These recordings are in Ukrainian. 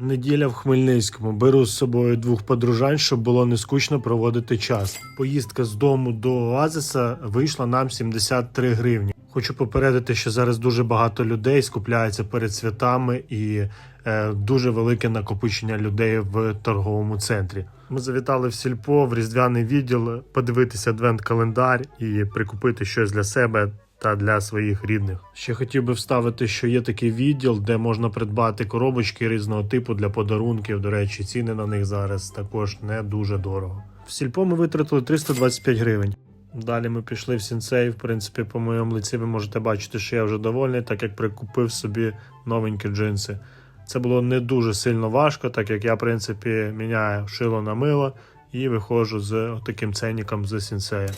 Неділя в Хмельницькому. Беру з собою двох подружань, щоб було не скучно проводити час. Поїздка з дому до Оазиса вийшла нам 73 гривні. Хочу попередити, що зараз дуже багато людей скупляється перед святами і е, дуже велике накопичення людей в торговому центрі. Ми завітали в сільпо в різдвяний відділ подивитися адвент-календар і прикупити щось для себе та для своїх рідних. Ще хотів би вставити, що є такий відділ, де можна придбати коробочки різного типу для подарунків. До речі, ціни на них зараз також не дуже дорого. В сільпо ми витратили 325 гривень. Далі ми пішли в сінцей. В принципі, по моєму лиці ви можете бачити, що я вже довольний, так як прикупив собі новенькі джинси. Це було не дуже сильно важко, так як я, в принципі, міняю шило на мило і виходжу з таким ценником з сінцея.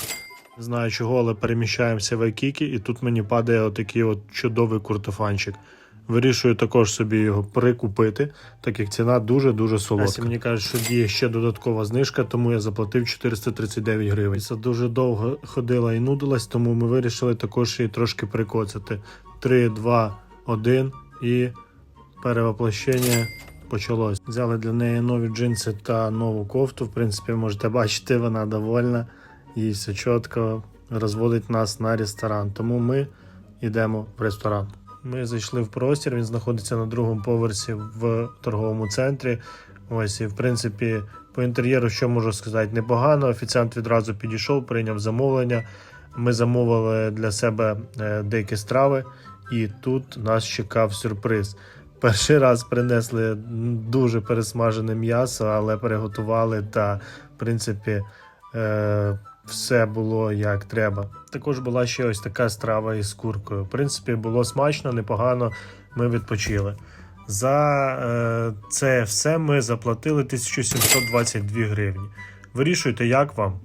Не знаю чого, але переміщаємося в Айкікі, і тут мені падає отакий от чудовий куртофанчик. Вирішую також собі його прикупити, так як ціна дуже-дуже солодка. Мені кажуть, що діє ще додаткова знижка, тому я заплатив 439 гривень. Це дуже довго ходила і нудилась, тому ми вирішили також її трошки прикоцати. 3, 2, 1 і перевоплощення почалось. Взяли для неї нові джинси та нову кофту. В принципі, можете бачити, вона довольна і все чітко розводить нас на ресторан. Тому ми йдемо в ресторан. Ми зайшли в простір, він знаходиться на другому поверсі в торговому центрі. Ось і в принципі по інтер'єру, що можу сказати, непогано. Офіціант відразу підійшов, прийняв замовлення. Ми замовили для себе е, деякі страви, і тут нас чекав сюрприз. Перший раз принесли дуже пересмажене м'ясо, але переготували та, в принципі, е, все було як треба. Також була ще ось така страва із куркою. В принципі, було смачно, непогано. Ми відпочили. За е, це все ми заплатили 1722 гривні. Вирішуйте, як вам.